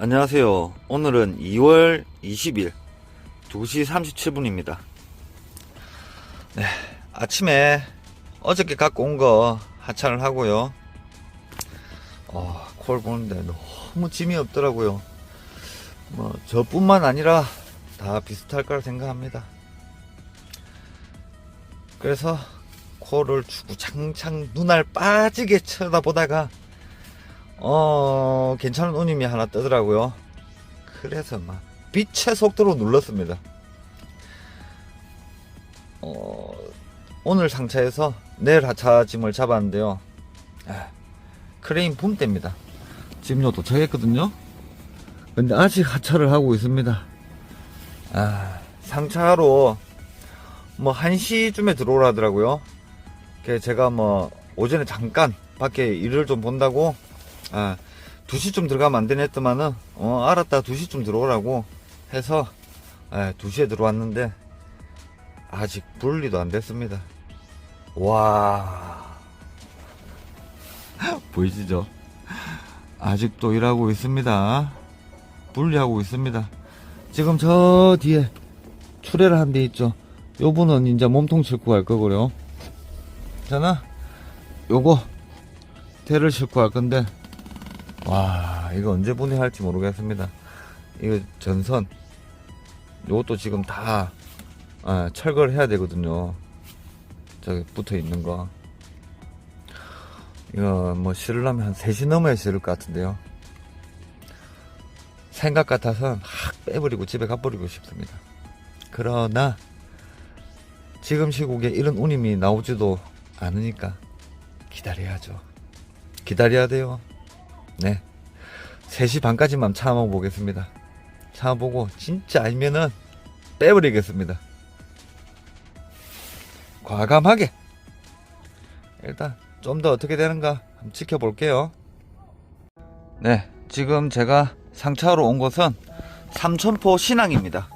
안녕하세요. 오늘은 2월 20일 2시 37분입니다. 네, 아침에 어저께 갖고 온 거 하차를 하고요. 어, 콜 보는데 너무 짐이 없더라고요. 뭐, 저뿐만 아니라 다 비슷할 거라 생각합니다. 그래서 콜을 주구장창 눈알 빠지게 쳐다보다가 어 괜찮은 운임이 하나 뜨더라고요. 그래서 막 빛의 속도로 눌렀습니다. 어 오늘 상차해서 내일 하차 짐을 잡았는데요. 아, 크레인 붐대입니다. 지금 요 도착했거든요. 근데 아직 하차를 하고 있습니다. 아 상차로 뭐 1시쯤에 들어오라더라고요. 그래서 제가 뭐 오전에 잠깐 밖에 일을 좀 본다고 아 2시쯤 들어가면 안 되네 했더만은 어 알았다. 2시쯤 들어오라고 해서 아, 2시에 들어왔는데 아직 분리도 안 됐습니다. 와. 보이시죠? 아직도 일하고 있습니다. 분리하고 있습니다. 지금 저 뒤에 출애를 한 데 있죠. 요 분은 이제 몸통 싣고 갈 거고요. 저는 요거 대를 싣고 갈 건데 와 이거 언제 분해할지 모르겠습니다. 이거 전선 요것도 지금 다 아, 철거를 해야 되거든요. 저기 붙어 있는 거. 이거 뭐 실으려면 한 3시 넘어야 실을 것 같은데요. 생각 같아서 확 빼버리고 집에 가버리고 싶습니다. 그러나 지금 시국에 이런 운임이 나오지도 않으니까 기다려야죠. 기다려야 돼요 네. 3시 반까지만 참아보겠습니다. 참아보고, 진짜 아니면은, 빼버리겠습니다. 과감하게! 일단, 좀 더 어떻게 되는가, 한번 지켜볼게요. 네. 지금 제가 상차로 온 곳은, 삼천포 신항입니다.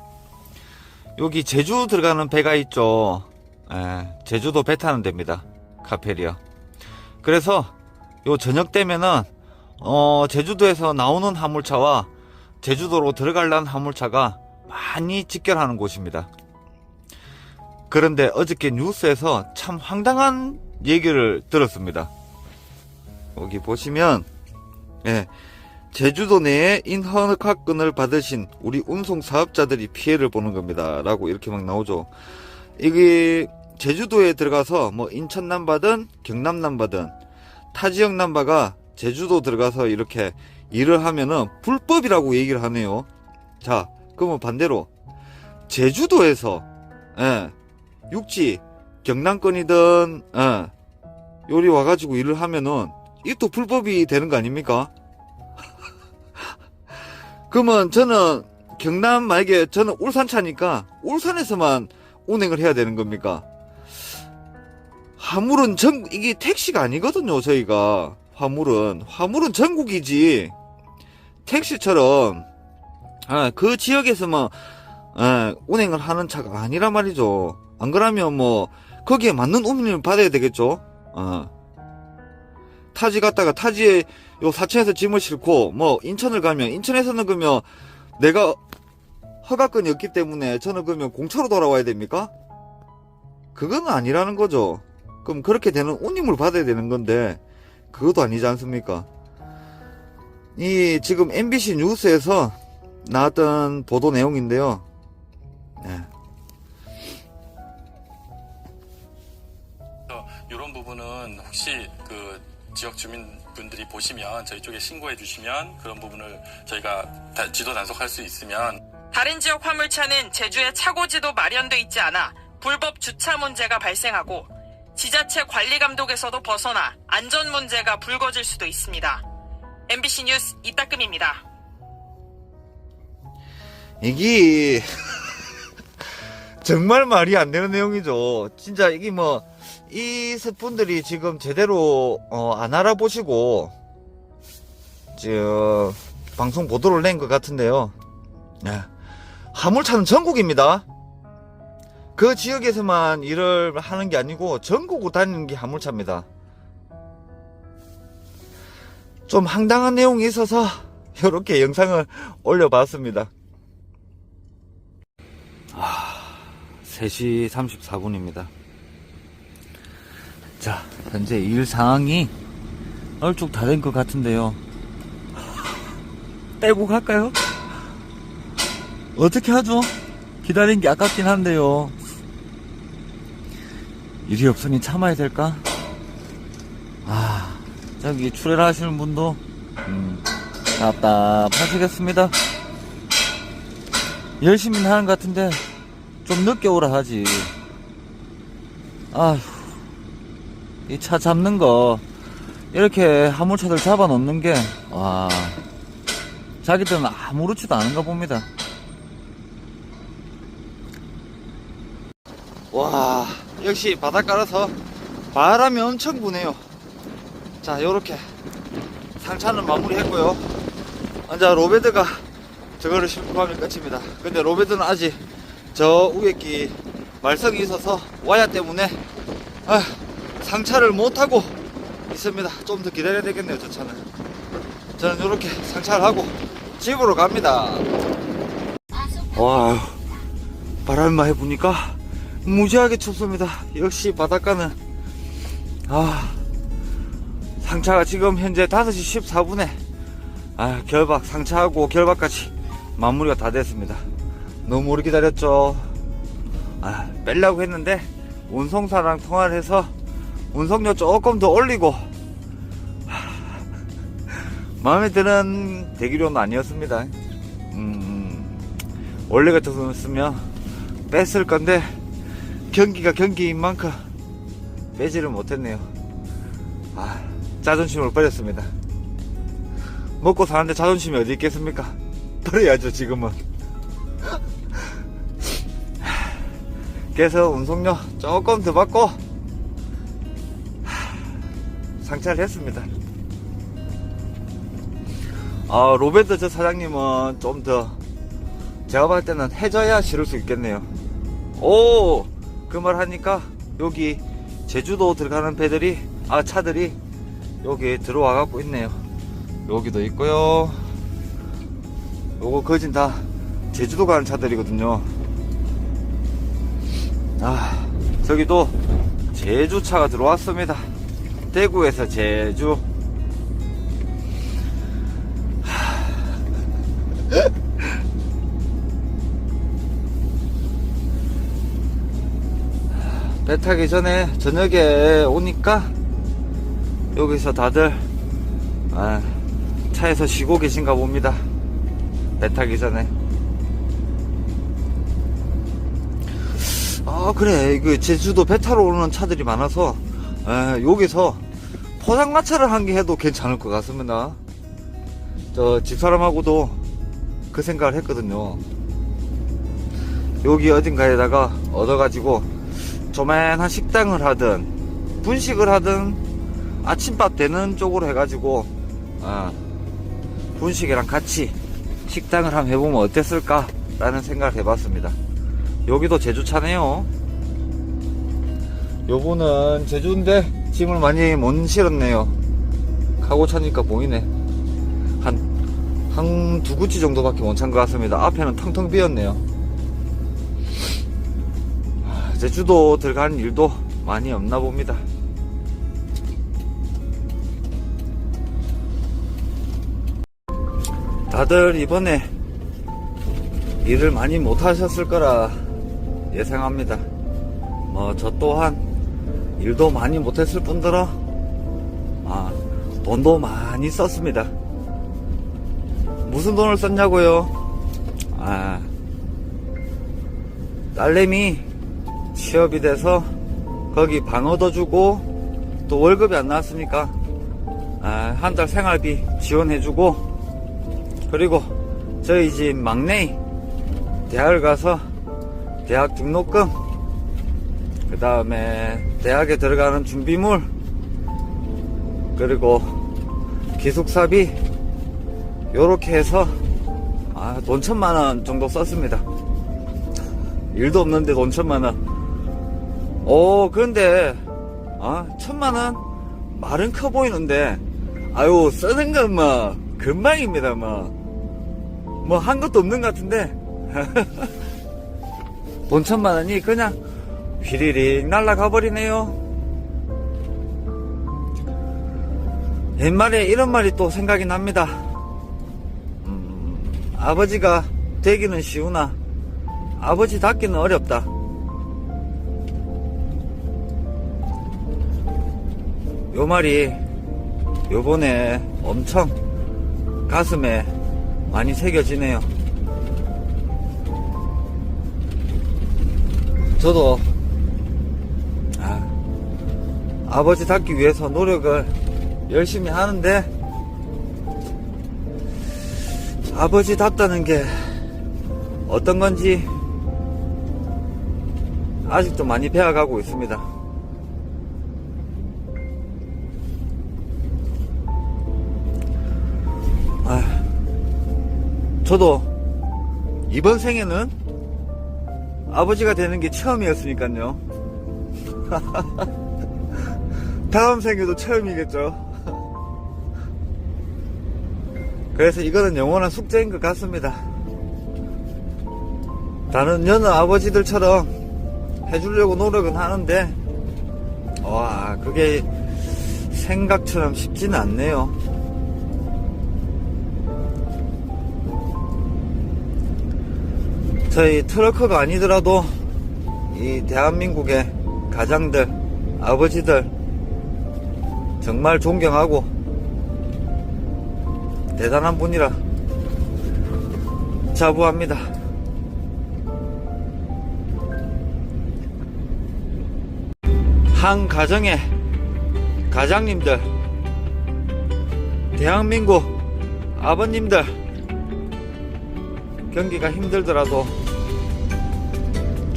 여기 제주 들어가는 배가 있죠. 예, 제주도 배 타는 데입니다. 카페리아. 그래서, 요 저녁 되면은, 어, 제주도에서 나오는 화물차와 제주도로 들어가려는 화물차가 많이 직결하는 곳입니다. 그런데 어저께 뉴스에서 참 황당한 얘기를 들었습니다. 여기 보시면, 예, 제주도 내에 인허가권을 받으신 우리 운송 사업자들이 피해를 보는 겁니다. 라고 이렇게 막 나오죠. 이게 제주도에 들어가서 뭐 인천 남바든 경남 남바든 타 지역 남바가 제주도 들어가서 이렇게 일을 하면은 불법이라고 얘기를 하네요. 자, 그러면 반대로 제주도에서 예, 육지 경남권이든 예, 요리 와가지고 일을 하면은 이것도 불법이 되는 거 아닙니까? 그러면 저는 경남 만약에 저는 울산 차니까 울산에서만 운행을 해야 되는 겁니까? 화물은 전 이게 택시가 아니거든요 저희가 화물은 화물은 전국이지 택시처럼 아, 그 지역에서만 아, 운행을 하는 차가 아니란 말이죠 안 그러면 뭐 거기에 맞는 운임을 받아야 되겠죠 아. 타지 갔다가 타지에 요 사천에서 짐을 싣고 뭐 인천을 가면 인천에서는 그러면 내가 허가권이 없기 때문에 저는 그러면 공차로 돌아와야 됩니까? 그건 아니라는 거죠 그럼 그렇게 되는 운임을 받아야 되는 건데 그것도 아니지 않습니까? 이 지금 MBC 뉴스에서 나왔던 보도 내용인데요. 네. 이런 부분은 혹시 그 지역 주민분들이 보시면 저희 쪽에 신고해 주시면 그런 부분을 저희가 다- 지도 단속할 수 있으면 다른 지역 화물차는 제주에 차고 지도 마련돼 있지 않아 불법 주차 문제가 발생하고 지자체 관리 감독에서도 벗어나 안전 문제가 불거질 수도 있습니다. MBC 뉴스 이따금입니다. 이게 정말 말이 안 되는 내용이죠. 진짜 이게 뭐이 분들이 지금 제대로 어, 안 알아보시고 저 방송 보도를 낸 것 같은데요. 네. 화물차는 전국입니다. 그 지역에서만 일을 하는 게 아니고 전국을 다니는 게 화물차입니다. 좀 황당한 내용이 있어서 이렇게 영상을 올려봤습니다. 아, 3시 34분입니다. 자, 현재 일 상황이 얼쭉 다 된 것 같은데요. 빼고 갈까요? 어떻게 하죠? 기다린 게 아깝긴 한데요. 일이 없으니 참아야 될까? 아, 저기 출애라 하시는 분도, 음, 답답하시겠습니다. 열심히 하는 것 같은데, 좀 늦게 오라 하지. 아휴, 이 차 잡는 거, 이렇게 화물차들 잡아 놓는 게, 와, 자기들은 아무렇지도 않은가 봅니다. 와, 역시 바닷가라서 바람이 엄청 부네요. 자, 요렇게 상차는 마무리 했고요. 이제 로베드가 저거를 싣고 가면 끝입니다. 근데 로베드는 아직 저 우에끼 말썽이 있어서 와야 때문에 아, 상차를 못하고 있습니다. 좀 더 기다려야 되겠네요, 저 차는. 저는 이렇게 상차를 하고 집으로 갑니다. 와, 바람만 해보니까 무지하게 춥습니다. 역시 바닷가는 아 상차가 지금 현재 5시 14분에 아 결박 상차하고 결박까지 마무리가 다 됐습니다. 너무 오래 기다렸죠. 아 빼려고 했는데 운송사랑 통화를 해서 운송료 조금 더 올리고 하, 마음에 드는 대기료는 아니었습니다. 음, 원래 같았으면 뺐을 건데 경기가 경기인 만큼 빼지를 못했네요. 아, 자존심을 버렸습니다. 먹고 사는데 자존심이 어디 있겠습니까? 버려야죠, 지금은. 그래서 운송료 조금 더 받고 상차를 했습니다. 아, 로베드 저 사장님은 좀 더 제가 봤을 때는 해줘야 실을 수 있겠네요. 오! 그 말 하니까 여기 제주도 들어가는 배들이 아 차들이 여기 들어와 갖고 있네요. 여기도 있고요. 요거 거진 다 제주도 가는 차들이거든요. 아 저기 도 제주차가 들어왔습니다. 대구에서 제주 배 타기 전에 저녁에 오니까 여기서 다들 아, 차에서 쉬고 계신가 봅니다. 배 타기 전에. 아 그래 그 제주도 배 타러 오는 차들이 많아서 아, 여기서 포장마차를 한 개 해도 괜찮을 것 같습니다. 저 집사람하고도 그 생각을 했거든요. 여기 어딘가에다가 얻어가지고 조만한 식당을 하든 분식을 하든 아침밥 되는 쪽으로 해가지고 아, 분식이랑 같이 식당을 한번 해보면 어땠을까 라는 생각을 해봤습니다. 여기도 제주차네요. 요분은 제주인데 짐을 많이 못 실었네요. 카고 차니까 보이네. 한 한 두 구치 정도밖에 못 찬 것 같습니다. 앞에는 텅텅 비었네요 제주도 들어가는 일도 많이 없나 봅니다. 다들 이번에 일을 많이 못 하셨을 거라 예상합니다. 뭐, 저 또한 일도 많이 못 했을 뿐더러, 아, 돈도 많이 썼습니다. 무슨 돈을 썼냐고요? 아, 딸내미 취업이 돼서 거기 방 얻어주고 또 월급이 안 나왔으니까 아, 한 달 생활비 지원해주고 그리고 저희 집 막내 대학을 가서 대학 등록금 그 다음에 대학에 들어가는 준비물 그리고 기숙사비 요렇게 해서 아, 돈 천만 원 정도 썼습니다 일도 없는데 돈 천만 원. 오, 그런데, 아, 천만 원? 말은 커 보이는데, 아유, 쓰는 건 뭐, 금방입니다, 뭐. 뭐, 한 것도 없는 것 같은데. 돈 천만 원이 그냥 휘리릭 날아가 버리네요. 옛말에 이런 말이 또 생각이 납니다. 음, 아버지가 되기는 쉬우나 아버지 닿기는 어렵다. 요 말이 요번에 엄청 가슴에 많이 새겨지네요. 저도 아, 아버지 닿기 위해서 노력을 열심히 하는데 아버지 닿다는 게 어떤 건지 아직도 많이 배워가고 있습니다. 저도 이번 생에는 아버지가 되는 게 처음이었으니까요. 다음 생에도 처음이겠죠. 그래서 이거는 영원한 숙제인 것 같습니다. 다른 여느 아버지들처럼 해주려고 노력은 하는데, 와, 그게 생각처럼 쉽지는 않네요. 저희 트럭커가 아니더라도 이 대한민국의 가장들, 아버지들 정말 존경하고 대단한 분이라 자부합니다. 한 가정의 가장님들, 대한민국 아버님들, 경기가 힘들더라도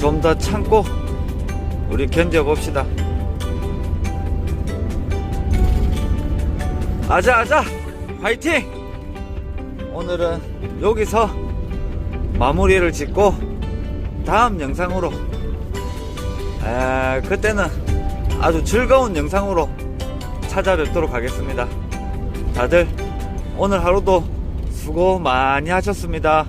좀 더 참고 우리 견뎌봅시다. 아자, 아자! 화이팅! 오늘은 여기서 마무리를 짓고 다음 영상으로 에, 그때는 아주 즐거운 영상으로 찾아뵙도록 하겠습니다. 다들 오늘 하루도 수고 많이 하셨습니다.